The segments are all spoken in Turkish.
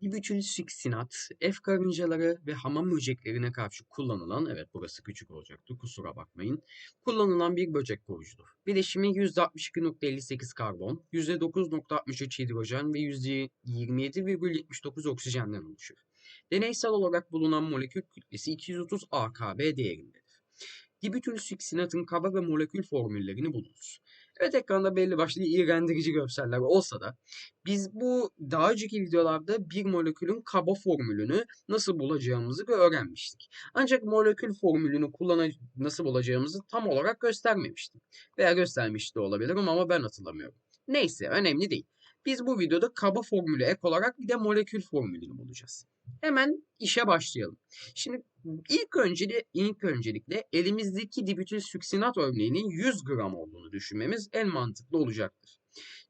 Dibütül süksinat, F karıncaları ve hamam böceklerine karşı kullanılan, evet burası küçük olacaktı kusura bakmayın, kullanılan bir böcek kovucudur. Bileşimi %62.58 karbon, %9.63 hidrojen ve %27,79 oksijenden oluşur. Deneysel olarak bulunan molekül kütlesi 230 akb değerindedir. Dibütül süksinatın kaba ve molekül formüllerini bulunuz. Evet ekranda belli başlı iğrendirici görseller olsa da biz bu daha önceki videolarda bir molekülün kaba formülünü nasıl bulacağımızı öğrenmiştik. Ancak molekül formülünü kullan nasıl bulacağımızı tam olarak göstermemiştim. Veya göstermiş de olabilirim ama ben hatırlamıyorum. Neyse önemli değil. Biz bu videoda kaba formülü ek olarak bir de molekül formülünü bulacağız. Hemen işe başlayalım. Şimdi ilk önceli ilk öncelikle elimizdeki dibütül süksinat örneğinin 100 gram olduğunu düşünmemiz en mantıklı olacaktır.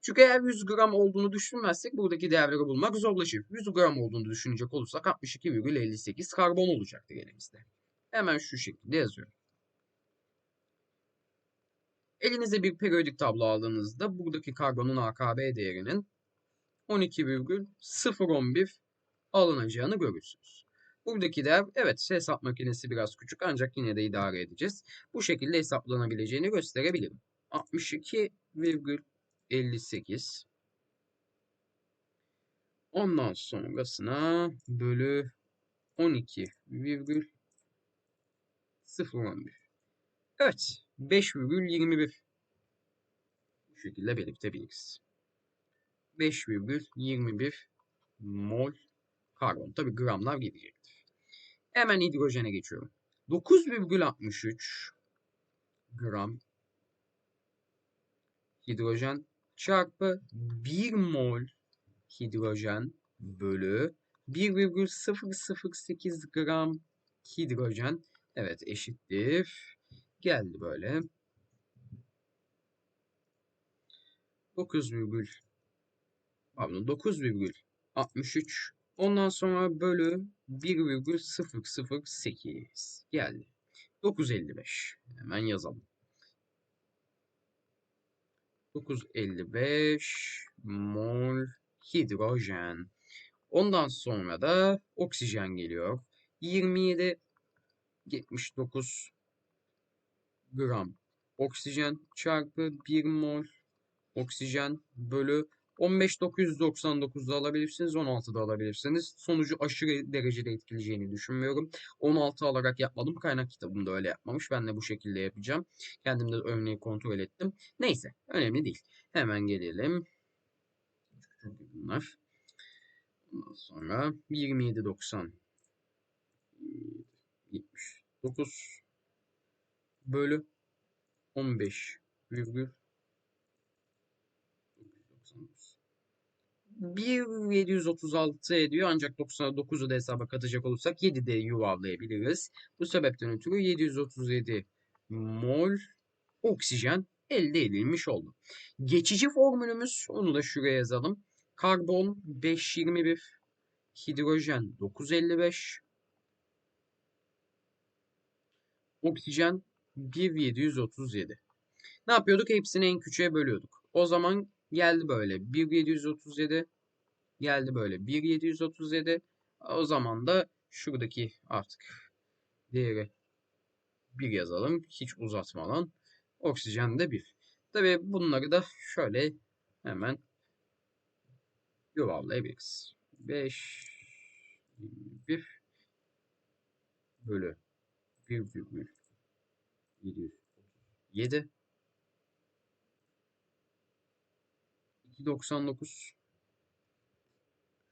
Çünkü eğer 100 gram olduğunu düşünmezsek buradaki değerleri bulmak zorlaşır. 100 gram olduğunu düşünecek olursak 62,58 karbon olacaktır elimizde. Hemen şu şekilde yazıyorum. Elinize bir periyodik tablo aldığınızda buradaki karbonun AKB değerinin 12,011 alınacağını görürsünüz. Buradaki değer evet hesap makinesi biraz küçük ancak yine de idare edeceğiz. Bu şekilde hesaplanabileceğini gösterebilirim. 62,58 Ondan sonrasına bölü 12,011 Evet 5,21 bu şekilde belirtebiliriz. 5,21 mol karbon. Tabi gramlar gidecektir. Hemen hidrojene geçiyorum. 9,63 gram hidrojen çarpı 1 mol hidrojen bölü 1,008 gram hidrojen evet eşittir. Geldi böyle. 9, pardon 9,63 Ondan sonra bölü 1,008 geldi. 955. Hemen yazalım. 955 mol hidrojen. Ondan sonra da oksijen geliyor. 27 79 gram oksijen çarpı 1 mol oksijen bölü 15.999'da alabilirsiniz, 16'da alabilirsiniz. Sonucu aşırı derecede etkileyeceğini düşünmüyorum. 16 alarak yapmadım. Kaynak kitabımda öyle yapmamış. Ben de bu şekilde yapacağım. Kendim de örneği kontrol ettim. Neyse, önemli değil. Hemen gelelim. Çok bunlar. Ondan sonra 27.90 79 bölü 15 virgül 1736 ediyor ancak 99'u da hesaba katacak olursak 7 de yuvarlayabiliriz. Bu sebepten ötürü 737 mol oksijen elde edilmiş oldu. Geçici formülümüz onu da şuraya yazalım. Karbon 521, hidrojen 955, oksijen 1737. Ne yapıyorduk? Hepsini en küçüğe bölüyorduk. O zaman Geldi böyle 1737 geldi böyle 1737 o zaman da şuradaki artık değeri 1 yazalım hiç uzatmadan oksijen de 1. Tabi bunları da şöyle hemen yuvarlayabiliriz. 5 1 bölü 1,7 2.99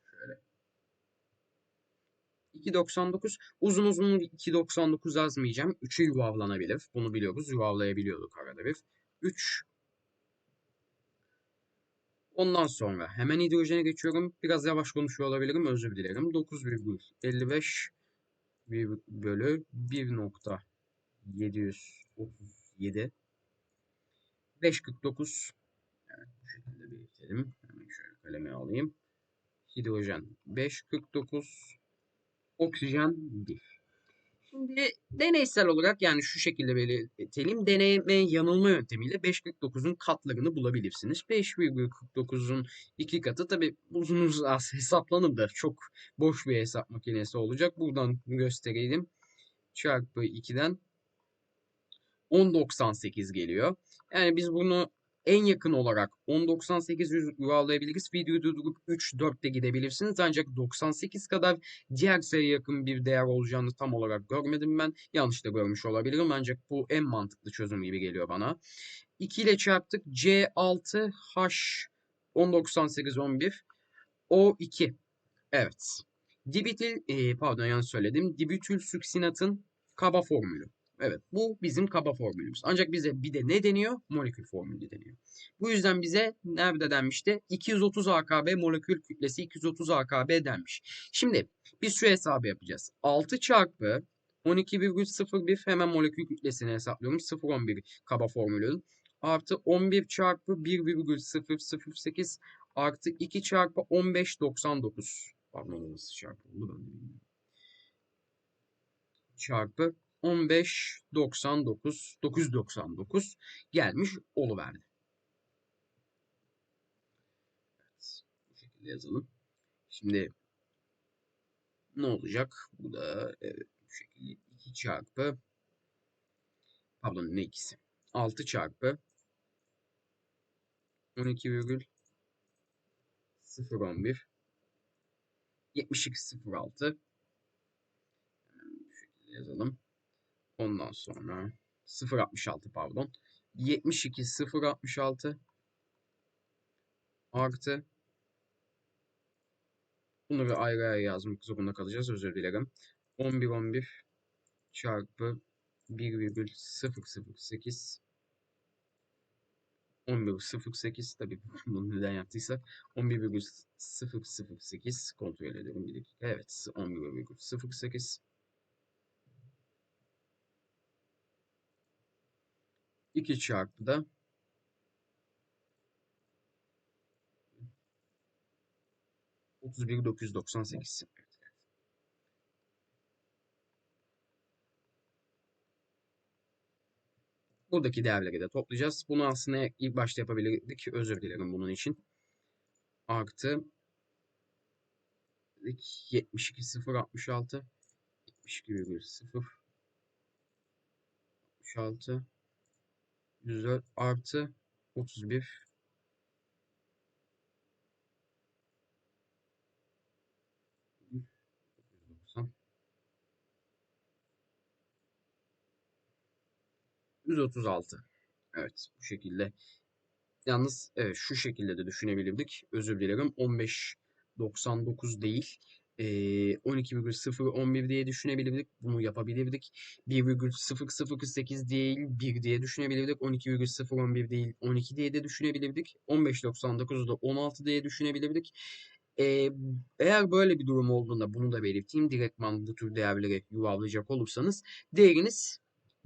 şöyle 2.99 uzun uzun 2.99 yazmayacağım. 3'e yuvarlanabilir. Bunu biliyoruz. Yuvarlayabiliyorduk arada bir. 3 Ondan sonra hemen hidrojene geçiyorum. Biraz yavaş konuşuyor olabilirim. Özür dilerim. 9,55 bölü 1.737 5.49 Evet, bu şekilde belirtelim. Hemen şöyle kalemi alayım. Hidrojen 5.49 Oksijen 1. Şimdi deneysel olarak yani şu şekilde belirtelim. Deneme yanılma yöntemiyle 5.49'un katlarını bulabilirsiniz. 5,49'un iki katı tabi uzun az hesaplanır da çok boş bir hesap makinesi olacak. Buradan göstereyim. Çarpı 2'den 10.98 geliyor. Yani biz bunu en yakın olarak 10.98 yuvarlayabiliriz. Videoyu durdurup 3.4'te gidebilirsiniz. Ancak 98 kadar diğer sayıya yakın bir değer olacağını tam olarak görmedim ben. Yanlış da görmüş olabilirim. Ancak bu en mantıklı çözüm gibi geliyor bana. 2 ile çarptık. C6 H 1098 11 O2. Evet. Dibitil, e, pardon yanlış söyledim. Dibütül süksinatın kaba formülü. Evet bu bizim kaba formülümüz. Ancak bize bir de ne deniyor? Molekül formülü deniyor. Bu yüzden bize nerede denmişti? 230 AKB molekül kütlesi 230 AKB denmiş. Şimdi biz şu hesabı yapacağız. 6 çarpı 12,01 hemen molekül kütlesini hesaplıyorum. 0,11 kaba formülü. Artı 11 çarpı 1,008 artı 2 çarpı 15,99. Pardon nasıl çarpı oldu ben de bilmiyorum. Çarpı 15 99 999 gelmiş oluverdi. Evet, bu şekilde yazalım. Şimdi ne olacak? Bu da evet, bu şekilde 2 çarpı pardon ne ikisi? 6 çarpı 12 virgül 011 7206 bu şekilde yazalım. Ondan sonra 0.66 pardon. 72 0.66 artı bunları ayrı ayrı yazmak zorunda kalacağız. Özür dilerim. 11 11 çarpı 1,008 11,08 tabii bunu neden yaptıysak 11,008 kontrol edelim bir dakika. Evet 11,08 2 çarpı da otuz bir dokuz yüz doksan sekiz. Buradaki değerleri de toplayacağız. Bunu aslında ilk başta yapabilirdik. Özür dilerim bunun için. Artı 72 0 66 72 virgül 0 66 104 artı 31 136. Evet bu şekilde. Yalnız evet, şu şekilde de düşünebilirdik. Özür dilerim. 15.99 değil. 12,011 diye düşünebilirdik. Bunu yapabilirdik. 1,008 değil 1 diye düşünebilirdik. 12,011 değil 12 diye de düşünebilirdik. 15,99'u da 16 diye düşünebilirdik. Ee, eğer böyle bir durum olduğunda bunu da belirteyim. Direktman bu tür değerleri yuvarlayacak olursanız değeriniz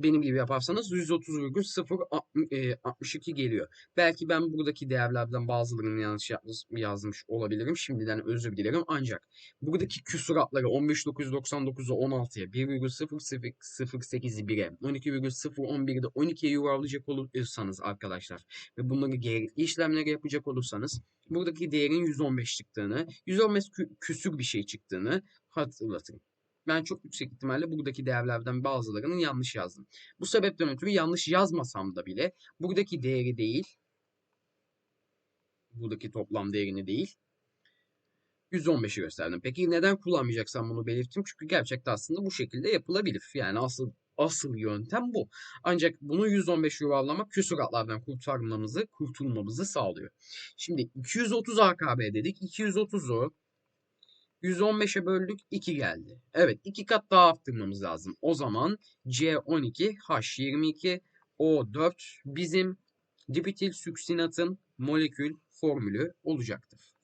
benim gibi yaparsanız 130,062 geliyor. Belki ben buradaki değerlerden bazılarını yanlış yazmış olabilirim. Şimdiden özür dilerim. Ancak buradaki küsuratları 15.999'u 16'ya, 1,008'i 1'e, 12,011'i de 12'ye yuvarlayacak olursanız arkadaşlar ve bunları gerekli işlemleri yapacak olursanız buradaki değerin 115 çıktığını, 115 küsür bir şey çıktığını hatırlatın ben çok yüksek ihtimalle buradaki değerlerden bazılarını yanlış yazdım. Bu sebepten ötürü yanlış yazmasam da bile buradaki değeri değil, buradaki toplam değerini değil, 115'i gösterdim. Peki neden kullanmayacaksam bunu belirttim. Çünkü gerçekten aslında bu şekilde yapılabilir. Yani asıl asıl yöntem bu. Ancak bunu 115 yuvarlamak küsuratlardan kurtarmamızı, kurtulmamızı sağlıyor. Şimdi 230 AKB dedik. 230'u 115'e böldük 2 geldi. Evet 2 kat daha arttırmamız lazım. O zaman C12 H22 O4 bizim dipitil süksinatın molekül formülü olacaktır.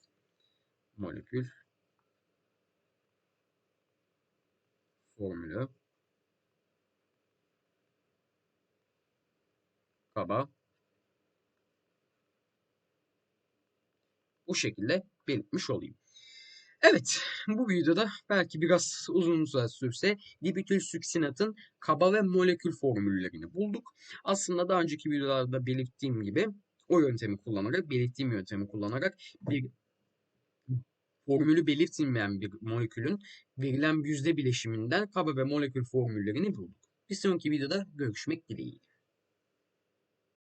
Molekül formülü kaba bu şekilde belirtmiş olayım. Evet, bu videoda belki biraz uzun süre sürse dibütül süksinatın kaba ve molekül formüllerini bulduk. Aslında daha önceki videolarda belirttiğim gibi o yöntemi kullanarak, belirttiğim yöntemi kullanarak bir formülü belirtilmeyen bir molekülün verilen yüzde bileşiminden kaba ve molekül formüllerini bulduk. Bir sonraki videoda görüşmek dileğiyle.